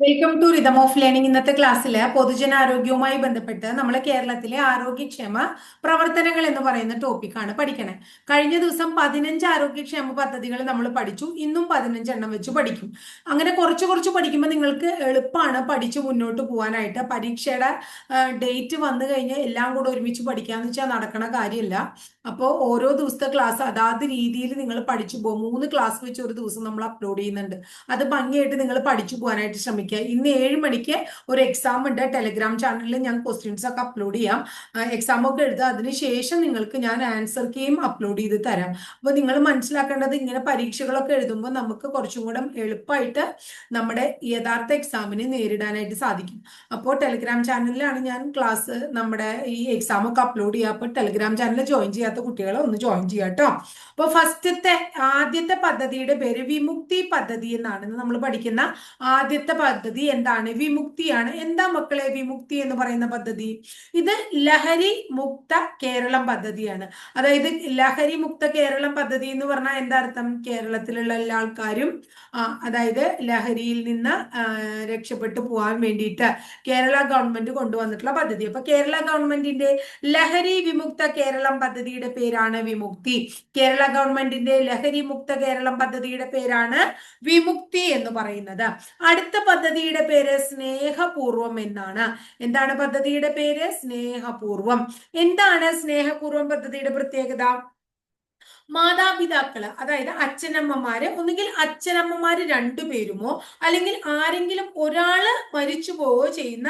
Welcome to rhythm of learning ഇന്നത്തെ ക്ലാസ്സിൽ പൊതുജനാരോഗ്യവുമായി ബന്ധപ്പെട്ട് നമ്മൾ കേരളത്തിലെ ആരോഗ്യക്ഷേമ പ്രവർത്തനങ്ങൾ എന്ന് പറയുന്ന ടോപ്പിക്കാണ് പഠിക്കണേ. കഴിഞ്ഞ ദിവസം പതിനഞ്ച് ആരോഗ്യക്ഷേമ പദ്ധതികൾ നമ്മൾ പഠിച്ചു. ഇന്നും പതിനഞ്ചെണ്ണം വെച്ച് പഠിക്കും. അങ്ങനെ കുറച്ച് കുറച്ച് പഠിക്കുമ്പോൾ നിങ്ങൾക്ക് എളുപ്പമാണ് പഠിച്ച് മുന്നോട്ട് പോകാനായിട്ട് പരീക്ഷയുടെ ഡേറ്റ് വന്നു കഴിഞ്ഞാൽ എല്ലാം കൂടെ ഒരുമിച്ച് പഠിക്കാന്ന് വെച്ചാൽ നടക്കണ കാര്യമില്ല അപ്പോൾ ഓരോ ദിവസത്തെ ക്ലാസ് അതാത് രീതിയിൽ നിങ്ങൾ പഠിച്ചു പോകും മൂന്ന് ക്ലാസ് വെച്ച് ഒരു ദിവസം നമ്മൾ അപ്ലോഡ് ചെയ്യുന്നുണ്ട്. അത് ഭംഗിയായിട്ട് നിങ്ങൾ പഠിച്ചു പോകാനായിട്ട് ശ്രമിക്കുക ഇന്ന് ഏഴ് മണിക്ക് ഒരു എക്സാം ഉണ്ട്. ടെലിഗ്രാം ചാനലിൽ ഞാൻ ക്വസ്റ്റ്യൻസ് ഒക്കെ അപ്ലോഡ് ചെയ്യാം. എക്സാം ഒക്കെ എഴുതുക അതിനുശേഷം നിങ്ങൾക്ക് ഞാൻ ആൻസർ കീയും അപ്ലോഡ് ചെയ്ത് തരാം. അപ്പോൾ നിങ്ങൾ മനസ്സിലാക്കേണ്ടത് ഇങ്ങനെ പരീക്ഷകളൊക്കെ എഴുതുമ്പോൾ നമുക്ക് കുറച്ചും കൂടെ എളുപ്പമായിട്ട് നമ്മുടെ യഥാർത്ഥ എക്സാമിനെ നേരിടാനായിട്ട് സാധിക്കും. അപ്പോൾ ടെലിഗ്രാം ചാനലിലാണ് ഞാൻ ക്ലാസ് നമ്മുടെ ഈ എക്സാം ഒക്കെ അപ്ലോഡ് ചെയ്യുക അപ്പോൾ ടെലിഗ്രാം ചാനൽ ജോയിൻ ചെയ്യാത്ത കുട്ടികളെ ഒന്ന് ജോയിൻ ചെയ്യുക കേട്ടോ അപ്പോൾ ഫസ്റ്റത്തെ ആദ്യത്തെ പദ്ധതിയുടെ പേര് വിമുക്തി പദ്ധതി എന്നാണ്. നമ്മൾ പഠിക്കുന്ന ആദ്യത്തെ എന്താണ്? വിമുക്തിയാണ്. എന്താ മക്കളെ വിമുക്തി എന്ന് പറയുന്ന പദ്ധതി? ഇത് ലഹരി മുക്ത കേരളം പദ്ധതിയാണ്. അതായത് ലഹരി മുക്ത കേരളം പദ്ധതി എന്ന് പറഞ്ഞാൽ എന്താ അർത്ഥം? കേരളത്തിലുള്ള എല്ലാ ആൾക്കാരും അതായത് ലഹരിയിൽ നിന്ന് രക്ഷപ്പെട്ടു പോകാൻ വേണ്ടിയിട്ട് കേരള ഗവൺമെന്റ് കൊണ്ടുവന്നിട്ടുള്ള പദ്ധതി. അപ്പൊ കേരള ഗവൺമെന്റിന്റെ ലഹരി വിമുക്ത കേരളം പദ്ധതിയുടെ പേരാണ് വിമുക്തി. കേരള ഗവൺമെന്റിന്റെ ലഹരി മുക്ത കേരളം പദ്ധതിയുടെ പേരാണ് വിമുക്തി എന്ന് പറയുന്നത്. അടുത്ത പദ്ധതിയുടെ പേര് സ്നേഹപൂർവം എന്നാണ്. എന്താണ് പദ്ധതിയുടെ പേര്? സ്നേഹപൂർവം. എന്താണ് സ്നേഹപൂർവം പദ്ധതിയുടെ പ്രത്യേകത? മാതാപിതാക്കൾ അതായത് അച്ഛനമ്മമാര് ഒന്നുകിൽ അച്ഛനമ്മമാര് രണ്ടുപേരുമോ അല്ലെങ്കിൽ ആരെങ്കിലും ഒരാൾ മരിച്ചു പോവോ ചെയ്യുന്ന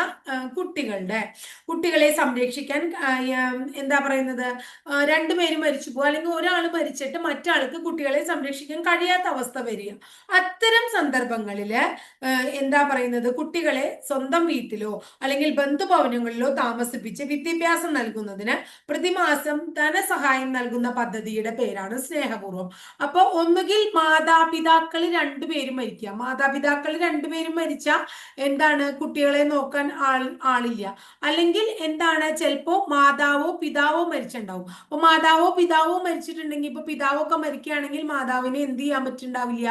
കുട്ടികളുടെ കുട്ടികളെ സംരക്ഷിക്കാൻ എന്താ പറയുന്നത് രണ്ടുപേരും മരിച്ചു പോകുക അല്ലെങ്കിൽ ഒരാൾ മരിച്ചിട്ട് മറ്റാൾക്ക് കുട്ടികളെ സംരക്ഷിക്കാൻ കഴിയാത്ത അവസ്ഥ വരിക. അത്തരം സന്ദർഭങ്ങളിൽ എന്താ പറയുന്നത് കുട്ടികളെ സ്വന്തം വീട്ടിലോ അല്ലെങ്കിൽ ബന്ധുഭവനങ്ങളിലോ താമസിപ്പിച്ച് വിദ്യാഭ്യാസം നൽകുന്നതിന് പ്രതിമാസം ധനസഹായം നൽകുന്ന പദ്ധതിയുടെ പേരാണ് ആണ് സ്നേഹപൂർവം. അപ്പൊ ഒന്നുകിൽ മാതാപിതാക്കൾ രണ്ടുപേരും മരിക്കുക മാതാപിതാക്കൾ രണ്ടുപേരും മരിച്ച എന്താണ്? കുട്ടികളെ നോക്കാൻ ആൾ ആളില്ല. അല്ലെങ്കിൽ എന്താണ്? ചിലപ്പോ മാതാവോ പിതാവോ മരിച്ചിട്ടുണ്ടാവും. അപ്പൊ മാതാവോ പിതാവോ മരിച്ചിട്ടുണ്ടെങ്കിൽ ഇപ്പൊ പിതാവൊക്കെ മരിക്കുകയാണെങ്കിൽ മാതാവിനെ എന്ത് ചെയ്യാൻ പറ്റുണ്ടാവില്ല?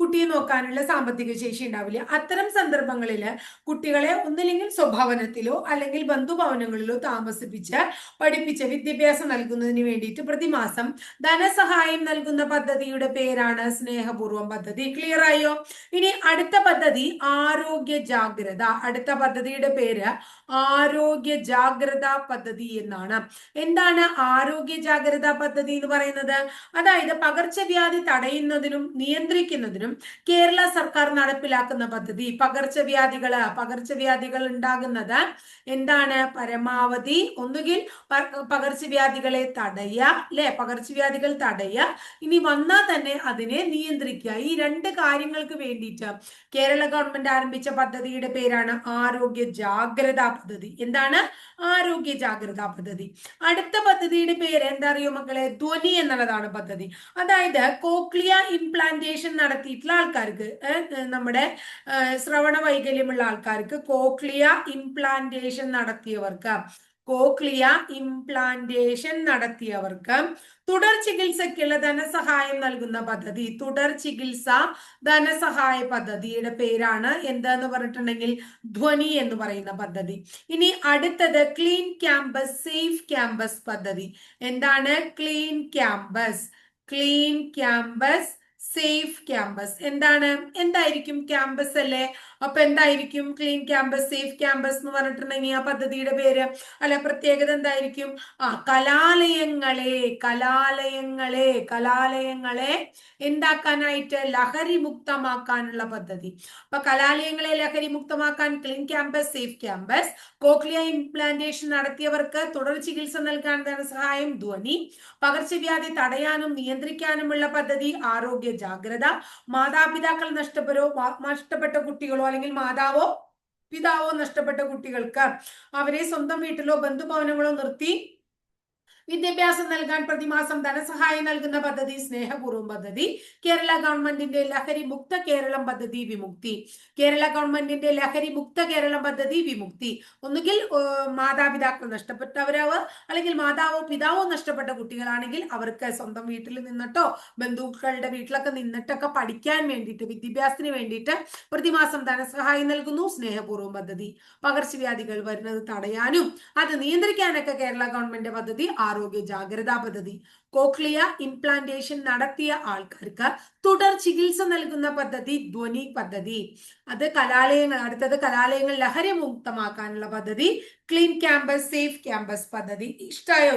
കുട്ടിയെ നോക്കാനുള്ള സാമ്പത്തിക ശേഷി ഉണ്ടാവില്ല. അത്തരം സന്ദർഭങ്ങളിൽ കുട്ടികളെ ഒന്നില്ലെങ്കിൽ സ്വഭവനത്തിലോ അല്ലെങ്കിൽ ബന്ധുഭവനങ്ങളിലോ താമസിപ്പിച്ച് പഠിപ്പിച്ച് വിദ്യാഭ്യാസം നൽകുന്നതിന് വേണ്ടിയിട്ട് പ്രതിമാസം ധനസ സഹായം നൽകുന്ന പദ്ധതിയുടെ പേരാണ് സ്നേഹപൂർവം പദ്ധതി. ക്ലിയർ ആയോ? ഇനി അടുത്ത പദ്ധതി ആരോഗ്യ ജാഗ്രത. അടുത്ത പദ്ധതിയുടെ പേര് ആരോഗ്യ ജാഗ്രത പദ്ധതി എന്നാണ്. എന്താണ് ആരോഗ്യ ജാഗ്രത പദ്ധതി എന്ന് പറയുന്നത്? അതായത് പകർച്ചവ്യാധി തടയുന്നതിനും നിയന്ത്രിക്കുന്നതിനും കേരള സർക്കാർ നടപ്പിലാക്കുന്ന പദ്ധതി. പകർച്ചവ്യാധികൾ പകർച്ചവ്യാധികൾ ഉണ്ടാകുന്നത് എന്താണ്? പരമാവധി ഒന്നുകിൽ പകർച്ചവ്യാധികളെ തടയുക അല്ലെ? പകർച്ചവ്യാധികൾ ഇനി വന്നാൽ തന്നെ അതിനെ നിയന്ത്രിക്കുക. ഈ രണ്ട് കാര്യങ്ങൾക്ക് വേണ്ടിയിട്ട് കേരള ഗവൺമെന്റ് ആരംഭിച്ച പദ്ധതിയുടെ പേരാണ് ആരോഗ്യ ജാഗ്രതാ പദ്ധതി. എന്താണ്? ആരോഗ്യ ജാഗ്രതാ പദ്ധതി. അടുത്ത പദ്ധതിയുടെ പേര് എന്താ അറിയോ മക്കളെ? ധ്വനി എന്നുള്ളതാണ് പദ്ധതി. അതായത് കോക്ലിയ ഇംപ്ലാന്റേഷൻ നടത്തിയിട്ടുള്ള ആൾക്കാർക്ക് നമ്മുടെ ശ്രവണ വൈകല്യമുള്ള ആൾക്കാർക്ക് കോക്ലിയ ഇംപ്ലാന്റേഷൻ നടത്തിയവർക്ക് കോക്ലിയ ഇംപ്ലാന്റേഷൻ നടത്തിയവർക്ക് തുടർ ചികിത്സയ്ക്കുള്ള ധനസഹായം നൽകുന്ന പദ്ധതി. തുടർ ചികിത്സ ധനസഹായ പദ്ധതിയുടെ പേരാണ് എന്താന്ന് പറഞ്ഞിട്ടുണ്ടെങ്കിൽ ധ്വനി എന്ന് പറയുന്ന പദ്ധതി. ഇനി അടുത്തത് ക്ലീൻ ക്യാമ്പസ് സേഫ് ക്യാമ്പസ് പദ്ധതി. എന്താണ്? Clean campus clean campus safe campus എന്താണ്? എന്തായിരിക്കും ക്യാമ്പസ് അല്ലേ? അപ്പൊ എന്തായിരിക്കും? ക്ലീൻ ക്യാമ്പസ് സേഫ് ക്യാമ്പസ് എന്ന് പറഞ്ഞിട്ടുണ്ടെങ്കിൽ ആ പദ്ധതിയുടെ പേര്. അല്ല പ്രത്യേകത എന്തായിരിക്കും? ആ കലാലയങ്ങളെ കലാലയങ്ങളെ കലാലയങ്ങളെ എന്താക്കാനായിട്ട് ലഹരി മുക്തമാക്കാനുള്ള പദ്ധതി. അപ്പൊ കലാലയങ്ങളെ ലഹരി മുക്തമാക്കാൻ clean campus safe campus cochlea implantation നടത്തിയവർക്ക് തുടർ ചികിത്സ നൽകാൻ ധനസഹായം ധ്വനി പകർച്ചവ്യാധി തടയാനും നിയന്ത്രിക്കാനുമുള്ള പദ്ധതി ആരോഗ്യ ജാഗ്രത മാതാപിതാക്കൾ നഷ്ടപ്പെടോ നഷ്ടപ്പെട്ട കുട്ടികളോ അല്ലെങ്കിൽ മാതാവോ പിതാവോ നഷ്ടപ്പെട്ട കുട്ടികൾക്ക് അവരെ സ്വന്തം വീട്ടിലോ ബന്ധുഭവനങ്ങളോ നിർത്തി വിദ്യാഭ്യാസം നൽകാൻ പ്രതിമാസം ധനസഹായം നൽകുന്ന പദ്ധതി സ്നേഹപൂർവം പദ്ധതി കേരള ഗവൺമെന്റിന്റെ ലഹരി മുക്ത കേരളം പദ്ധതി വിമുക്തി. കേരള ഗവൺമെന്റിന്റെ ലഹരി മുക്ത കേരളം പദ്ധതി വിമുക്തി. ഒന്നുകിൽ മാതാപിതാക്കൾ നഷ്ടപ്പെട്ടവരാവ് അല്ലെങ്കിൽ മാതാവോ പിതാവോ നഷ്ടപ്പെട്ട കുട്ടികളാണെങ്കിൽ അവർക്ക് സ്വന്തം വീട്ടിൽ നിന്നിട്ടോ ബന്ധുക്കളുടെ വീട്ടിലൊക്കെ നിന്നിട്ടൊക്കെ പഠിക്കാൻ വേണ്ടിയിട്ട് വിദ്യാഭ്യാസത്തിന് വേണ്ടിയിട്ട് പ്രതിമാസം ധനസഹായം നൽകുന്നു സ്നേഹപൂർവം പദ്ധതി. പകർച്ചവ്യാധികൾ വരുന്നത് തടയാനും അത് നിയന്ത്രിക്കാനൊക്കെ കേരള ഗവൺമെന്റ് പദ്ധതി ആരോഗ്യ ജാഗ്രതാ പദ്ധതി കോക്ലിയ ഇംപ്ലാന്റേഷൻ നടത്തിയ ആൾക്കാർക്ക് തുടർ ചികിത്സ നൽകുന്ന പദ്ധതി ധ്വനി പദ്ധതി. അത് കലാലയങ്ങൾ അടുത്തത് കലാലയങ്ങൾ ലഹരിമുക്തമാക്കാനുള്ള പദ്ധതി ക്ലീൻ ക്യാമ്പസ് സേഫ് ക്യാമ്പസ് പദ്ധതി. ഇഷ്ടായോ?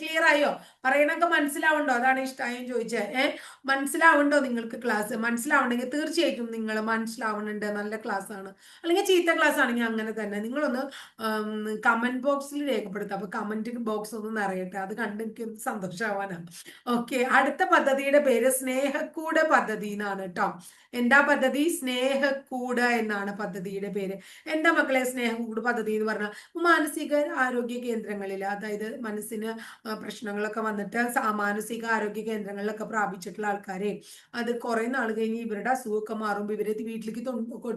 ക്ലിയർ ആയോ? പറയണൊക്കെ മനസ്സിലാവുണ്ടോ? അതാണ് ഇഷ്ടായോ ചോദിച്ചത് ഏഹ് മനസ്സിലാവുണ്ടോ നിങ്ങൾക്ക് ക്ലാസ് മനസ്സിലാവുണ്ടെങ്കിൽ തീർച്ചയായിട്ടും നിങ്ങൾ മനസ്സിലാവുന്നുണ്ട് നല്ല ക്ലാസ് ആണ്. അല്ലെങ്കിൽ ചീത്ത ക്ലാസ് ആണെങ്കിൽ അങ്ങനെ തന്നെ. നിങ്ങളൊന്ന് കമന്റ് ബോക്സിൽ രേഖപ്പെടുത്തുക അപ്പൊ കമന്റ് ബോക്സ് ഒന്ന് നിറയട്ടെ. അത് കണ്ട് എനിക്ക് സന്തോഷം. ആവാനാണ് ഓക്കെ അടുത്ത പദ്ധതിയുടെ പേര് സ്നേഹക്കൂട് പദ്ധതി എന്നാണ് കേട്ടോ എന്താ പദ്ധതി? സ്നേഹക്കൂട് എന്നാണ് പദ്ധതിയുടെ പേര്. എന്താ മക്കളെ സ്നേഹക്കൂട് പദ്ധതി എന്ന് പറഞ്ഞാൽ മാനസിക ആരോഗ്യ കേന്ദ്രങ്ങളിൽ അതായത് മനസ്സിന് പ്രശ്നങ്ങളൊക്കെ വന്നിട്ട് മാനസിക ആരോഗ്യ കേന്ദ്രങ്ങളിലൊക്കെ പ്രാപിച്ചിട്ടുള്ള ആൾക്കാരെ. അത് കുറെ നാൾ കഴിഞ്ഞ് ഇവരുടെ അസുഖമൊക്കെ മാറുമ്പോൾ ഇവരെ വീട്ടിലേക്ക്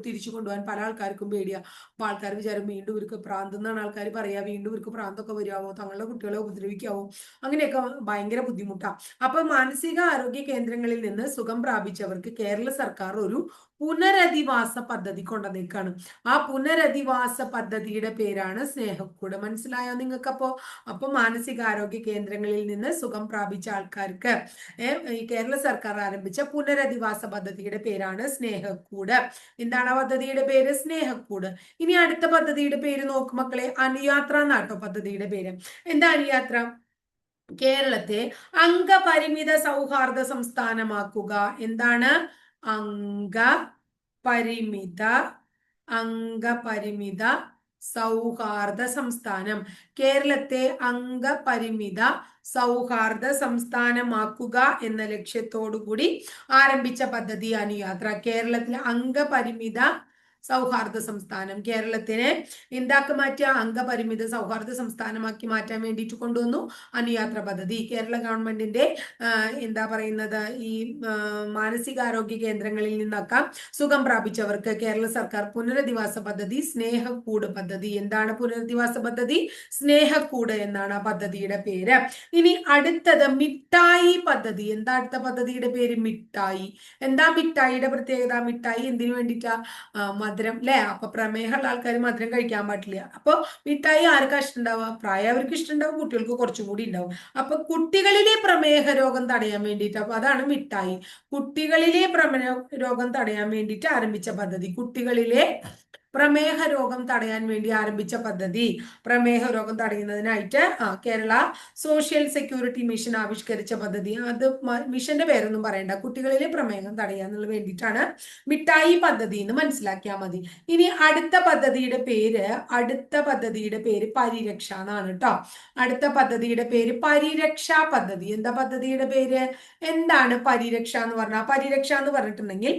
തിരിച്ചു കൊണ്ടുപോകാൻ പല ആൾക്കാർക്കും പേടിയാ. അപ്പൊ ആൾക്കാർ വിചാരം വീണ്ടും ഇവർക്ക് പ്രാന്തെന്നാണ് ആൾക്കാർ പറയാ. വീണ്ടും ഇവർക്ക് പ്രാന്തൊക്കെ വരുമോ തങ്ങളുടെ കുട്ടികളെ ഉപദ്രവിക്കാവോ? അങ്ങനെയൊക്കെ ഭയങ്കര ബുദ്ധിമുട്ടാണ് അപ്പൊ മാനസിക ആരോഗ്യ കേന്ദ്രങ്ങളിൽ നിന്ന് സുഖം പ്രാപിച്ചവർക്ക് കേരള സർക്കാർ ഒരു പുനരധിവാസ പദ്ധതി കൊണ്ടുവന്നേക്കാണ്. ആ പുനരധിവാസ പദ്ധതിയുടെ പേരാണ് സ്നേഹക്കൂട്. മനസ്സിലായോ നിങ്ങൾക്ക് അപ്പോ മാനസികാരോഗ്യ കേന്ദ്രങ്ങളിൽ നിന്ന് സുഖം പ്രാപിച്ച ആൾക്കാർക്ക് കേരള സർക്കാർ ആരംഭിച്ച പുനരധിവാസ പദ്ധതിയുടെ പേരാണ് സ്നേഹക്കൂട്. എന്താണ് ആ പദ്ധതിയുടെ പേര്? സ്നേഹക്കൂട്. ഇനി അടുത്ത പദ്ധതിയുടെ പേര് നോക്കും മക്കളെ. അനുയാത്ര എന്നാട്ടോ പദ്ധതിയുടെ പേര്. എന്താ അനുയാത്ര? കേരളത്തെ അംഗപരിമിത സൗഹാർദ്ദ സംസ്ഥാനമാക്കുക. എന്താണ്? അംഗ പരിമിത അംഗപരിമിത സൗഹാർദ്ദ സംസ്ഥാനം. കേരളത്തെ അംഗപരിമിത സൗഹാർദ്ദ സംസ്ഥാനമാക്കുക എന്ന ലക്ഷ്യത്തോടു കൂടി ആരംഭിച്ച പദ്ധതിയാണ് യാത്ര കേരളത്തിലെ അംഗപരിമിത സൗഹാർദ്ദ സംസ്ഥാനം. കേരളത്തിനെ എന്താക്കി മാറ്റിയ അംഗപരിമിത സൗഹാർദ്ദ സംസ്ഥാനമാക്കി മാറ്റാൻ വേണ്ടിയിട്ട് കൊണ്ടുവന്നു അനുയാത്ര പദ്ധതി. കേരള ഗവൺമെന്റിന്റെ എന്താ പറയുന്നത് ഈ മാനസികാരോഗ്യ കേന്ദ്രങ്ങളിൽ നിന്നൊക്കെ സുഖം പ്രാപിച്ചവർക്ക് കേരള സർക്കാർ പുനരധിവാസ പദ്ധതി സ്നേഹക്കൂട് പദ്ധതി. എന്താണ് പുനരധിവാസ പദ്ധതി? സ്നേഹക്കൂട് എന്നാണ് ആ പദ്ധതിയുടെ പേര്. ഇനി അടുത്തത് മിഠായി പദ്ധതി. എന്താ അടുത്ത പദ്ധതിയുടെ പേര്? മിഠായി. എന്താ മിഠായിയുടെ പ്രത്യേകത? മിഠായി എന്തിനു വേണ്ടിയിട്ടാ? മധുരം അല്ലെ അപ്പൊ പ്രമേഹമുള്ള ആൾക്കാർ മധുരം കഴിക്കാൻ പാടില്ല. അപ്പൊ മിഠായി ആർക്കാ ഇഷ്ടമുണ്ടാവുക പ്രായവർക്ക് ഇഷ്ടമുണ്ടാവും കുട്ടികൾക്ക് കുറച്ചും കൂടി ഉണ്ടാവും അപ്പൊ കുട്ടികളിലെ പ്രമേഹ രോഗം തടയാൻ വേണ്ടിയിട്ട് അപ്പൊ അതാണ് മിഠായി. കുട്ടികളിലെ പ്രമേഹ രോഗം തടയാൻ വേണ്ടിയിട്ട് ആരംഭിച്ച പദ്ധതി കുട്ടികളിലെ പ്രമേഹ രോഗം തടയാൻ വേണ്ടി ആരംഭിച്ച പദ്ധതി. പ്രമേഹ രോഗം തടയുന്നതിനായിട്ട് കേരള സോഷ്യൽ സെക്യൂരിറ്റി മിഷൻ ആവിഷ്കരിച്ച പദ്ധതി. അത് മിഷന്റെ പേരൊന്നും പറയണ്ട. കുട്ടികളിലെ പ്രമേഹം തടയാന്നുള്ള വേണ്ടിയിട്ടാണ് മിഠായി പദ്ധതി എന്ന് മനസ്സിലാക്കിയാൽ മതി. ഇനി അടുത്ത പദ്ധതിയുടെ പേര് അടുത്ത പദ്ധതിയുടെ പേര് പരിരക്ഷ എന്നാണ് കേട്ടോ. അടുത്ത പദ്ധതിയുടെ പേര് പരിരക്ഷാ പദ്ധതി. എന്താ പദ്ധതിയുടെ പേര്? എന്താണ് പരിരക്ഷ എന്ന് പറഞ്ഞാൽ പരിരക്ഷ എന്ന് പറഞ്ഞിട്ടുണ്ടെങ്കിൽ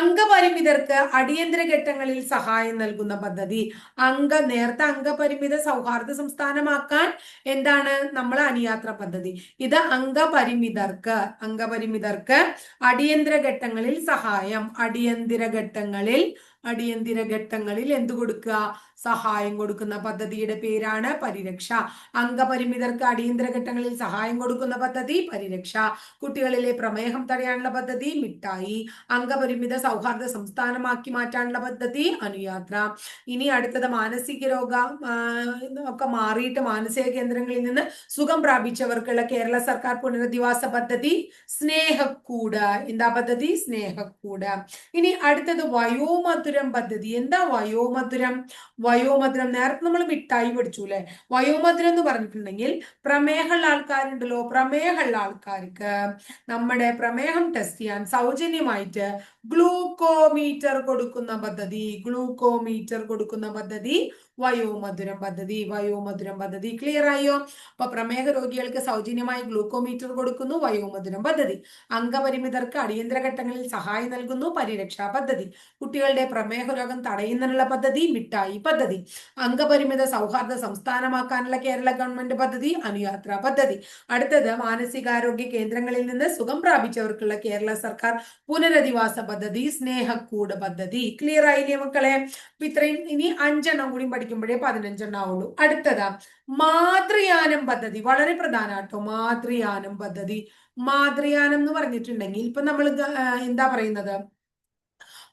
അംഗപരിമിതർക്ക് അടിയന്തര ഘട്ടങ്ങളിൽ സഹായം നൽകുന്ന പദ്ധതി. അംഗ നേരത്തെ അംഗപരിമിത സൗഹാർദ്ദ സംസ്ഥാനമാക്കാൻ എന്താണ് നമ്മൾ അനുയാത്ര പദ്ധതി. ഇത് അംഗപരിമിതർക്ക് അംഗപരിമിതർക്ക് അടിയന്തര ഘട്ടങ്ങളിൽ സഹായം. അടിയന്തര ഘട്ടങ്ങളിൽ അടിയന്തര ഘട്ടങ്ങളിൽ എന്തു കൊടുക്കുക? സഹായം കൊടുക്കുന്ന പദ്ധതിയുടെ പേരാണ് പരിരക്ഷ. അംഗപരിമിതർക്ക് അടിയന്തര ഘട്ടങ്ങളിൽ സഹായം കൊടുക്കുന്ന പദ്ധതി പരിരക്ഷ. കുട്ടികളിലെ പ്രമേഹം തടയാനുള്ള പദ്ധതി മിഠായി. അംഗപരിമിത സൗഹാർദ്ദ സംസ്ഥാനമാക്കി മാറ്റാനുള്ള പദ്ധതി അനുയാത്ര. ഇനി അടുത്തത് മാനസിക രോഗ ഒക്കെ മാറിയിട്ട് മാനസിക കേന്ദ്രങ്ങളിൽ നിന്ന് സുഖം പ്രാപിച്ചവർക്കുള്ള കേരള സർക്കാർ പുനരധിവാസ പദ്ധതി സ്നേഹക്കൂട്. എന്താ പദ്ധതി? സ്നേഹക്കൂട്. ഇനി അടുത്തത് വയോമധുരം പദ്ധതി. എന്താ വയോമധുരം? വയോമധുരം നേരത്തെ നമ്മൾ മിഠായി പഠിച്ചു അല്ലെ വയോമധുരം എന്ന് പറഞ്ഞിട്ടുണ്ടെങ്കിൽ പ്രമേഹമുള്ള ആൾക്കാരുണ്ടല്ലോ. പ്രമേഹമുള്ള ആൾക്കാർക്ക് നമ്മുടെ പ്രമേഹം ടെസ്റ്റ് ചെയ്യാൻ സൗജന്യമായിട്ട് ഗ്ലൂക്കോമീറ്റർ കൊടുക്കുന്ന പദ്ധതി ഗ്ലൂക്കോമീറ്റർ കൊടുക്കുന്ന പദ്ധതി വയോമധുരം പദ്ധതി വയോമധുരം പദ്ധതി. ക്ലിയർ ആയോ? അപ്പൊ പ്രമേഹ രോഗികൾക്ക് സൗജന്യമായി ഗ്ലൂക്കോമീറ്റർ കൊടുക്കുന്നു വയോമധുരം പദ്ധതി. അംഗപരിമിതർക്ക് അടിയന്തര ഘട്ടങ്ങളിൽ സഹായം നൽകുന്നു പരിരക്ഷാ പദ്ധതി. കുട്ടികളുടെ പ്രമേഹ രോഗം തടയുന്നതിനുള്ള പദ്ധതി മിഠായി പദ്ധതി. അംഗപരിമിത സൗഹാർദ്ദ സംസ്ഥാനമാക്കാനുള്ള കേരള ഗവൺമെന്റ് പദ്ധതി അനുയാത്ര പദ്ധതി. അടുത്തത് മാനസികാരോഗ്യ കേന്ദ്രങ്ങളിൽ നിന്ന് സുഖം പ്രാപിച്ചവർക്കുള്ള കേരള സർക്കാർ പുനരധിവാസ പദ്ധതി സ്നേഹക്കൂട് പദ്ധതി. ക്ലിയർ ആയില്ലേ മക്കളെ? ഇത്രയും ഇനി അഞ്ചെണ്ണം കൂടി പഠിക്കുമ്പോഴേ പതിനഞ്ചെണ്ണം ആവുള്ളൂ. അടുത്തത് മാതൃയാനം പദ്ധതി. വളരെ പ്രധാന കേട്ടോ മാതൃയാനം പദ്ധതി. മാതൃയാനം എന്ന് പറഞ്ഞിട്ടുണ്ടെങ്കിൽ ഇപ്പൊ നമ്മൾ എന്താ പറയുന്നത്?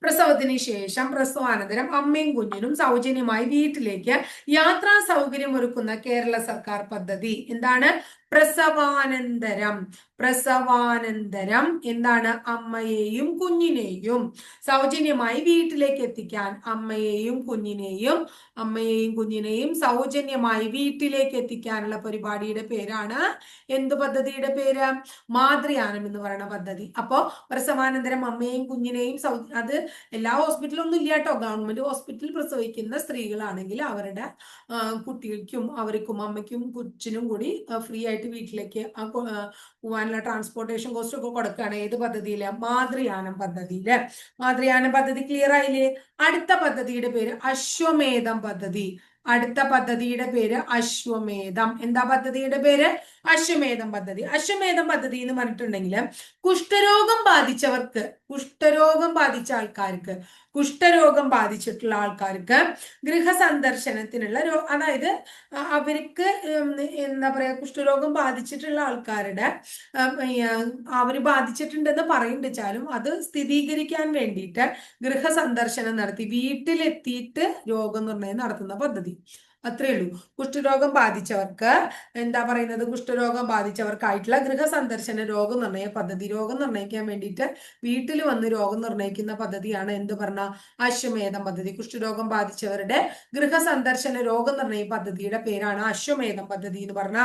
പ്രസവത്തിന് ശേഷം പ്രസവാനന്തരം അമ്മയും കുഞ്ഞിനും സൗജന്യമായി വീട്ടിലേക്ക് യാത്രാ സൗകര്യം ഒരുക്കുന്ന കേരള സർക്കാർ പദ്ധതി. എന്താണ്? പ്രസവാനന്തരം പ്രസവാനന്തരം എന്താണ്? അമ്മയെയും കുഞ്ഞിനെയും. സൗജന്യമായി വീട്ടിലേക്ക് എത്തിക്കാൻ അമ്മയെയും കുഞ്ഞിനെയും അമ്മയെയും കുഞ്ഞിനെയും സൗജന്യമായി വീട്ടിലേക്ക് എത്തിക്കാനുള്ള പരിപാടിയുടെ പേരാണ് എന്ത് പദ്ധതിയുടെ പേര്? മാതൃയാനം എന്ന് പറയുന്ന പദ്ധതി. അപ്പോ പ്രസവാനന്തരം അമ്മയെയും കുഞ്ഞിനെയും സൗ അത് എല്ലാ ഹോസ്പിറ്റലും ഒന്നും ഇല്ല കേട്ടോ. ഗവൺമെന്റ് ഹോസ്പിറ്റലിൽ പ്രസവിക്കുന്ന സ്ത്രീകളാണെങ്കിൽ അവരുടെ കുട്ടികൾക്കും അവർക്കും അമ്മയ്ക്കും കൊച്ചിനും കൂടി ഫ്രീ ആയിട്ട് വീട്ടിലേക്ക് ആ പോകാനുള്ള ട്രാൻസ്പോർട്ടേഷൻ കോസ്റ്റ് ഒക്കെ കൊടുക്കുകയാണ്. ഏത് പദ്ധതിയിൽ? മാതൃയാനം പദ്ധതിയിൽ. മാതൃയാനം പദ്ധതി ക്ലിയർ ആയില്ലേ? അടുത്ത പദ്ധതിയുടെ പേര് അശ്വമേധം പദ്ധതി. അടുത്ത പദ്ധതിയുടെ പേര് അശ്വമേധം. എന്താ പദ്ധതിയുടെ പേര്? അശ്വമേധം പദ്ധതി. അശ്വമേധം പദ്ധതി എന്ന് പറഞ്ഞിട്ടുണ്ടെങ്കിൽ കുഷ്ഠരോഗം ബാധിച്ചവർക്ക് കുഷ്ഠരോഗം ബാധിച്ച ആൾക്കാർക്ക് കുഷ്ഠരോഗം ബാധിച്ചിട്ടുള്ള ആൾക്കാർക്ക് ഗൃഹസന്ദർശനത്തിനുള്ള രോ അതായത് അവർക്ക് എന്താ പറയാ കുഷ്ഠരോഗം ബാധിച്ചിട്ടുള്ള ആൾക്കാരുടെ അവർ ബാധിച്ചിട്ടുണ്ടെന്ന് പറയുന്നുവെച്ചാലും അത് സ്ഥിരീകരിക്കാൻ വേണ്ടിയിട്ട് ഗൃഹസന്ദർശനം നടത്തി വീട്ടിലെത്തിയിട്ട് രോഗനിർണയം നടത്തുന്ന പദ്ധതി. അത്രേ ഉള്ളൂ. കുഷ്ഠരോഗം ബാധിച്ചവർക്ക് എന്താ പറയുന്നത്? കുഷ്ഠരോഗം ബാധിച്ചവർക്കായിട്ടുള്ള ഗൃഹസന്ദർശന രോഗനിർണയ പദ്ധതി. രോഗം നിർണയിക്കാൻ വേണ്ടിയിട്ട് വീട്ടിൽ വന്ന് രോഗം നിർണയിക്കുന്ന പദ്ധതിയാണ് എന്ത് പറഞ്ഞ അശ്വമേധം പദ്ധതി. കുഷ്ഠരോഗം ബാധിച്ചവരുടെ ഗൃഹസന്ദർശന രോഗനിർണയ പദ്ധതിയുടെ പേരാണ് അശ്വമേധം പദ്ധതി എന്ന് പറഞ്ഞ.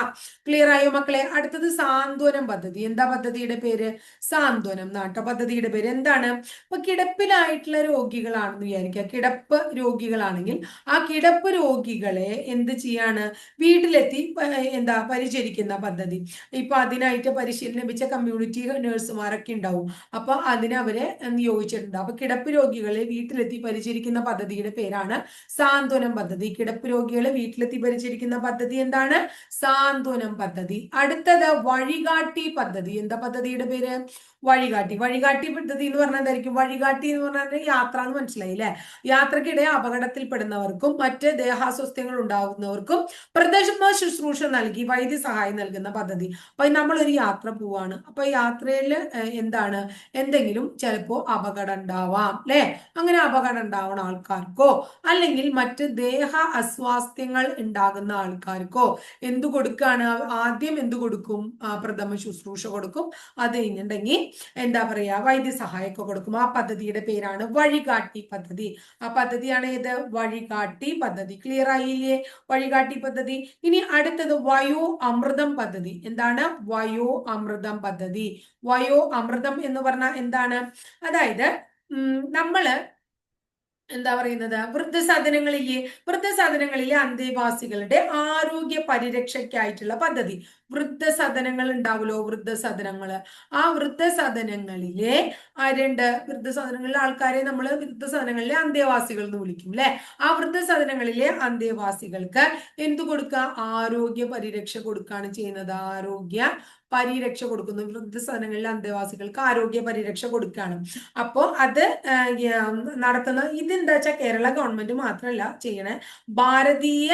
ക്ലിയർ ആയോ മക്കളെ? അടുത്തത് സാന്ത്വനം പദ്ധതി. എന്താ പദ്ധതിയുടെ പേര്? സാന്ത്വനം നാട്ട പദ്ധതിയുടെ പേര് എന്താണ്? ഇപ്പൊ കിടപ്പിലായിട്ടുള്ള രോഗികളാണെന്ന് വിചാരിക്കുക. കിടപ്പ് രോഗികളാണെങ്കിൽ ആ കിടപ്പ് രോഗികളെ എന്ത് ചെയ്യാണ്? വീട്ടിലെത്തി എന്താ പരിചരിക്കുന്ന പദ്ധതി. ഇപ്പൊ അതിനായിട്ട് പരിശീലനം ലഭിച്ച കമ്മ്യൂണിറ്റി നഴ്സുമാരൊക്കെ ഉണ്ടാവും. അപ്പൊ അതിനെ അവരെ നിയോഗിച്ചിട്ടുണ്ട്. അപ്പൊ കിടപ്പ് രോഗികളെ വീട്ടിലെത്തി പരിചരിക്കുന്ന പദ്ധതിയുടെ പേരാണ് സാന്ത്വനം പദ്ധതി. കിടപ്പ് രോഗികളെ വീട്ടിലെത്തി പരിചരിക്കുന്ന പദ്ധതി എന്താണ്? സാന്ത്വനം പദ്ധതി. അടുത്തത് വഴികാട്ടി പദ്ധതി. എന്താ പദ്ധതിയുടെ പേര്? വഴികാട്ടി. വഴികാട്ടി പദ്ധതി എന്ന് പറഞ്ഞാൽ എന്തായിരിക്കും? വഴികാട്ടി എന്ന് പറഞ്ഞാൽ യാത്ര എന്ന് മനസ്സിലായി അല്ലെ? യാത്രക്കിടെ അപകടത്തിൽപ്പെടുന്നവർക്കും മറ്റ് ദേഹാസ്വസ്ഥ്യങ്ങൾ ഉണ്ടാകുന്നവർക്കും പ്രദേശമ ശുശ്രൂഷ നൽകി വൈദ്യസഹായം നൽകുന്ന പദ്ധതി. അപ്പൊ നമ്മളൊരു യാത്ര പോവാണ്. അപ്പൊ യാത്രയിൽ എന്താണ്? എന്തെങ്കിലും ചിലപ്പോ അപകടം ഉണ്ടാവാം അല്ലെ അങ്ങനെ അപകടം ഉണ്ടാവുന്ന ആൾക്കാർക്കോ അല്ലെങ്കിൽ മറ്റ് ദേഹ അസ്വാസ്ഥ്യങ്ങൾ ഉണ്ടാകുന്ന ആൾക്കാർക്കോ എന്തു കൊടുക്കാണ്? ആദ്യം എന്തു കൊടുക്കും? പ്രഥമ ശുശ്രൂഷ കൊടുക്കും. അത് കഴിഞ്ഞിട്ടുണ്ടെങ്കിൽ എന്താ പറയാ വൈദ്യസഹായമൊക്കെ കൊടുക്കും. ആ പദ്ധതിയുടെ പേരാണ് വഴികാട്ടി പദ്ധതി. ആ പദ്ധതിയാണ് ഏത്? വഴികാട്ടി പദ്ധതി. ക്ലിയർ ആയില്ലേ വഴികാട്ടി പദ്ധതി. ഇനി അടുത്തത് വയോ അമൃതം പദ്ധതി. എന്താണ്? വയോ അമൃതം പദ്ധതി. വയോ അമൃതം എന്ന് പറഞ്ഞാൽ എന്താണ്? അതായത് നമ്മൾ എന്താ പറയുന്നത്? വൃദ്ധസദനങ്ങളിലെ വൃദ്ധസദനങ്ങളിലെ അന്തേവാസികളുടെ ആരോഗ്യ പരിരക്ഷയ്ക്കായിട്ടുള്ള പദ്ധതി. വൃദ്ധസദനങ്ങൾ ഉണ്ടാവുമല്ലോ വൃദ്ധസദനങ്ങൾ ആ വൃദ്ധസദനങ്ങളിലെ ആരുണ്ട് വൃദ്ധസദനങ്ങളിലെ ആൾക്കാരെ നമ്മൾ വൃദ്ധസദനങ്ങളിലെ അന്തേവാസികൾ എന്ന് വിളിക്കും അല്ലെ ആ വൃദ്ധസദനങ്ങളിലെ അന്തേവാസികൾക്ക് എന്തു കൊടുക്കുക ആരോഗ്യ പരിരക്ഷ കൊടുക്കുകയാണ് ചെയ്യുന്നത്. ആരോഗ്യ പരിരക്ഷ കൊടുക്കുന്നു. വൃദ്ധസദനങ്ങളിൽ അന്തേവാസികൾക്ക് ആരോഗ്യ പരിരക്ഷ കൊടുക്കുകയാണ്. അപ്പോൾ അത് നടത്തുന്ന ഇതെന്താ വെച്ചാൽ കേരള ഗവൺമെന്റ് മാത്രമല്ല ചെയ്യണേ ഭാരതീയ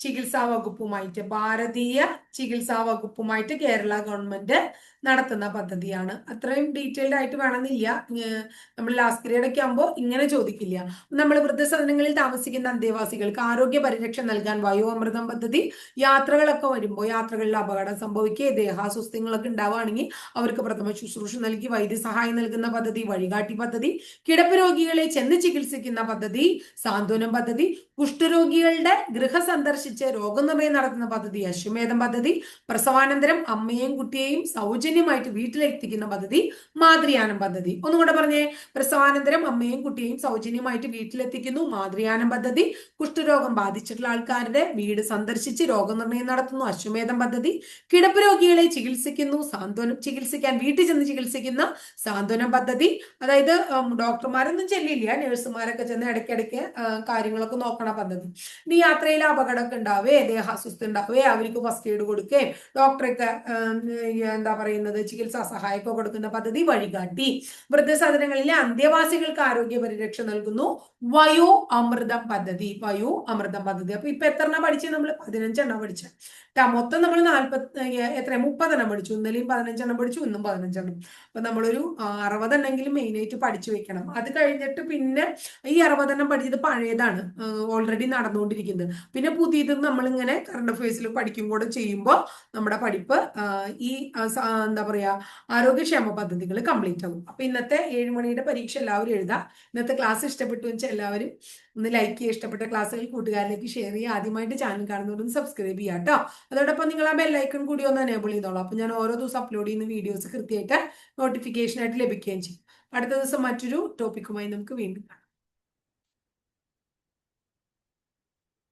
ചികിത്സാ വകുപ്പുമായിട്ട് ഭാരതീയ ചികിത്സാ വകുപ്പുമായിട്ട് കേരള ഗവൺമെന്റ് നടത്തുന്ന പദ്ധതിയാണ്. അത്രയും ഡീറ്റെയിൽഡ് ആയിട്ട് വേണമെന്നില്ല. നമ്മൾ ലാസ്റ്റ് പീരീഡ് ഒക്കെ ആകുമ്പോൾ ഇങ്ങനെ ചോദിക്കില്ല. നമ്മൾ വൃദ്ധസദനങ്ങളിൽ താമസിക്കുന്ന അന്തേവാസികൾക്ക് ആരോഗ്യ പരിരക്ഷ നൽകാൻ വയോഅമൃതം പദ്ധതി യാത്രകളൊക്കെ വരുമ്പോൾ യാത്രകളിൽ അപകടം സംഭവിക്കുക ദേഹാസ്വസ്ഥ്യങ്ങളൊക്കെ ഉണ്ടാവുകയാണെങ്കിൽ അവർക്ക് പ്രഥമ ശുശ്രൂഷ നൽകി വൈദ്യസഹായം നൽകുന്ന പദ്ധതി വഴികാട്ടി പദ്ധതി കിടപ്പ് രോഗികളെ ചെന്ന് ചികിത്സിക്കുന്ന പദ്ധതി സാന്ത്വനം പദ്ധതി കുഷ്ഠരോഗികളുടെ ഗൃഹ സന്ദർശിച്ച് രോഗനിർണയം നടത്തുന്ന പദ്ധതി അശ്വമേധം പദ്ധതി പ്രസവാനന്തരം അമ്മയെയും കുട്ടിയെയും സൗജന്യമായിട്ട് വീട്ടിലെത്തിക്കുന്ന പദ്ധതി മാതൃയാനം പദ്ധതി. ഒന്നുകൂടെ പറഞ്ഞേ പ്രസവാനന്തരം അമ്മയെയും കുട്ടിയെയും സൗജന്യമായിട്ട് വീട്ടിലെത്തിക്കുന്നു മാതൃയാനം പദ്ധതി കുഷ്ഠരോഗം ബാധിച്ചിട്ടുള്ള ആൾക്കാരുടെ വീട് സന്ദർശിച്ച് രോഗനിർണയം നടത്തുന്നു അശ്വമേധം പദ്ധതി. കിടപ്പ് രോഗികളെ ചികിത്സിക്കുന്നു സാന്ത്വനം ചികിത്സിക്കാൻ വീട്ടിൽ ചെന്ന് ചികിത്സിക്കുന്ന സാന്ത്വനം പദ്ധതി. അതായത് ഡോക്ടർമാരൊന്നും ചെല്ലില്ല നഴ്സുമാരൊക്കെ ചെന്ന് ഇടയ്ക്കിടയ്ക്ക് കാര്യങ്ങളൊക്കെ നോക്കണ. പദ്ധതി ഇനി യാത്രയിൽ അപകടമൊക്കെ ഉണ്ടാവേ ദേഹാസ്വസ്ഥ ഉണ്ടാവേ അവർക്ക് ഫസ്റ്റ് എയ്ഡ് കൊടുക്കുകയും ഡോക്ടറൊക്കെ എന്താ പറയുന്നത് ചികിത്സാ സഹായമൊക്കെ കൊടുക്കുന്ന പദ്ധതി വഴികാട്ടി. വൃദ്ധസദനങ്ങളിലെ അന്ത്യവാസികൾക്ക് ആരോഗ്യ പരിരക്ഷ നൽകുന്നു. വയോ അമൃതം പദ്ധതി വയോ അമൃതം പദ്ധതി. അപ്പൊ ഇപ്പൊ എത്ര എണ്ണം പഠിച്ചു നമ്മൾ പതിനഞ്ചെണ്ണം പഠിച്ച. മൊത്തം നമ്മൾ നാല്പത്തി എത്ര മുപ്പതെണ്ണം പഠിച്ചു. ഇന്നലെയും പതിനഞ്ചെണ്ണം പഠിച്ചു ഇന്നും പതിനഞ്ചെണ്ണം. അപ്പൊ നമ്മളൊരു അറുപതെണ്ണെങ്കിലും മെയിൻ ആയിട്ട് പഠിച്ചു വെക്കണം. അത് കഴിഞ്ഞിട്ട് പിന്നെ ഈ അറുപതെണ്ണം പഠിച്ചത് പഴയതാണ്. ഓൾറെഡി നടന്നുകൊണ്ടിരിക്കുന്നത്. പിന്നെ പുതിയത് നമ്മളിങ്ങനെ കറണ്ട് അഫയേഴ്സിൽ പഠിക്കും കൂടെ ചെയ്യുമ്പോൾ നമ്മുടെ പഠിപ്പ് ഈ എന്താ പറയുക ആരോഗ്യക്ഷേമ പദ്ധതികൾ കംപ്ലീറ്റ് ആകും അപ്പൊ ഇന്നത്തെ ഏഴ് മണിയുടെ പരീക്ഷ എല്ലാവരും എഴുതാം. ഇന്നത്തെ ക്ലാസ് ഇഷ്ടപ്പെട്ടു വെച്ചാൽ എല്ലാവരും ഒന്ന് ലൈക്ക് ചെയ്യുക. ഇഷ്ടപ്പെട്ട ക്ലാസ്സുകൾ കൂട്ടുകാരിലേക്ക് ഷെയർ ചെയ്യുക. ആദ്യമായിട്ട് ചാനൽ കാണുന്നവരൊന്ന് സബ്സ്ക്രൈബ് ചെയ്യുക കേട്ടോ അതോടൊപ്പം നിങ്ങൾ ആ ബെല്ലൈക്കൺ കൂടി ഒന്ന് എനേബിൾ ചെയ്തോളാം. അപ്പൊ ഞാൻ ഓരോ ദിവസം അപ്ലോഡ് ചെയ്യുന്ന വീഡിയോസ് കൃത്യമായിട്ട് നോട്ടിഫിക്കേഷൻ ആയിട്ട് ലഭിക്കുകയും ചെയ്യും. അടുത്ത ദിവസം മറ്റൊരു ടോപ്പിക്കുമായി നമുക്ക് വീണ്ടും കാണാം.